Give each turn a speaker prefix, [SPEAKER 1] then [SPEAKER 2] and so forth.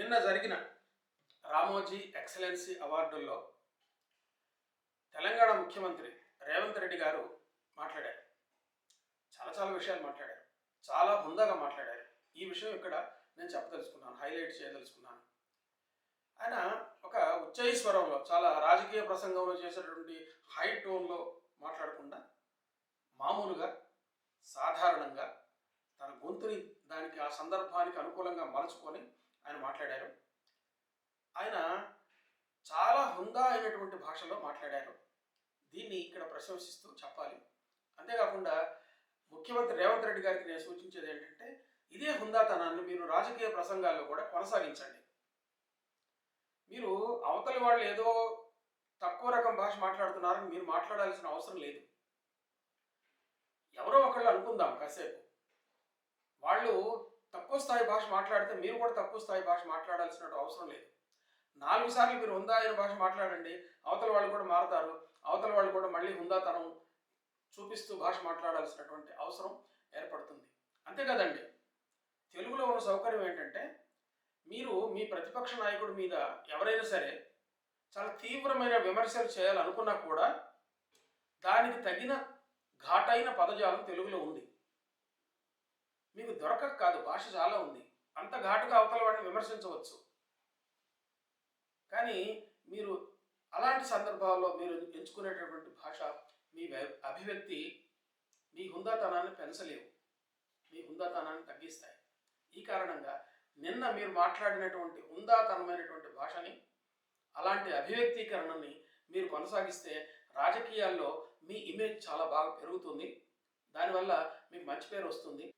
[SPEAKER 1] నిన్న జరిగిన రామోజీ ఎక్సలెన్సీ అవార్డుల్లో తెలంగాణ ముఖ్యమంత్రి రేవంత్ రెడ్డి గారు మాట్లాడారు. చాలా చాలా విషయాలు మాట్లాడారు. చాలా హుందాగా మాట్లాడారు. ఈ విషయం ఇక్కడ నేను చెప్పదలుచుకున్నాను హైలైట్ చేయదలుచుకున్నాను. ఆయన ఒక ఉచ్చైస్వరంలో చాలా రాజకీయ ప్రసంగంలో చేసేటటువంటి హై టోన్లో మాట్లాడకుండా మామూలుగా సాధారణంగా తన గొంతుని దానికి ఆ సందర్భానికి అనుకూలంగా మలుచుకొని ఆయన మాట్లాడారు. ఆయన చాలా హుందా అయినటువంటి భాషలో మాట్లాడారు. దీన్ని ఇక్కడ ప్రశంసిస్తూ చెప్పాలి. అంతేకాకుండా ముఖ్యమంత్రి రేవంత్ రెడ్డి గారికి నేను సూచించేది ఏంటంటే ఇదే హుందాతనాన్ని మీరు రాజకీయ ప్రసంగాల్లో కూడా కొనసాగించండి. మీరు అవతలి వాళ్ళు ఏదో తక్కువ రకం భాష మాట్లాడుతున్నారని మీరు మాట్లాడాల్సిన అవసరం లేదు. ఎవరో ఒకళ్ళు అనుకుందాం కాసేపు. వాళ్ళు తక్కువ స్థాయి భాష మాట్లాడితే మీరు కూడా తక్కువ స్థాయి భాష మాట్లాడాల్సిన అవసరం లేదు. నాలుగు సార్లు మీరు హుందా అయిన భాష మాట్లాడండి అవతల వాళ్ళు కూడా మారుతారు అవతల వాళ్ళు కూడా మళ్ళీ హుందాతనం చూపిస్తూ భాష మాట్లాడాల్సినటువంటి అవసరం ఏర్పడుతుంది. అంతేకాదండి తెలుగులో ఉన్న సౌకర్యం ఏంటంటే మీరు మీ ప్రతిపక్ష నాయకుడి మీద ఎవరైనా సరే చాలా తీవ్రమైన విమర్శలు చేయాలనుకున్నా కూడా దానికి తగిన ఘాటైన పదజాలం తెలుగులో ఉంది. మీకు దొరకక కాదు భాష చాలా ఉంది. అంత ఘాటుగా అవతల వాడిని విమర్శించవచ్చు. కానీ మీరు అలాంటి సందర్భాల్లో మీరు ఎంచుకునేటటువంటి భాష మీ వ్య- అభివ్యక్తి మీ హుందాతనాన్ని పెంచలేవు. మీ హుందాతనాన్ని తగ్గిస్తాయి. ఈ కారణంగా నిన్న మీరు మాట్లాడినటువంటి హుందాతనమైనటువంటి భాషని అలాంటి అభివ్యక్తీకరణని మీరు కొనసాగిస్తే రాజకీయాల్లో మీ ఇమేజ్ చాలా బాగా పెరుగుతుంది. దానివల్ల మీకు మంచి పేరు వస్తుంది.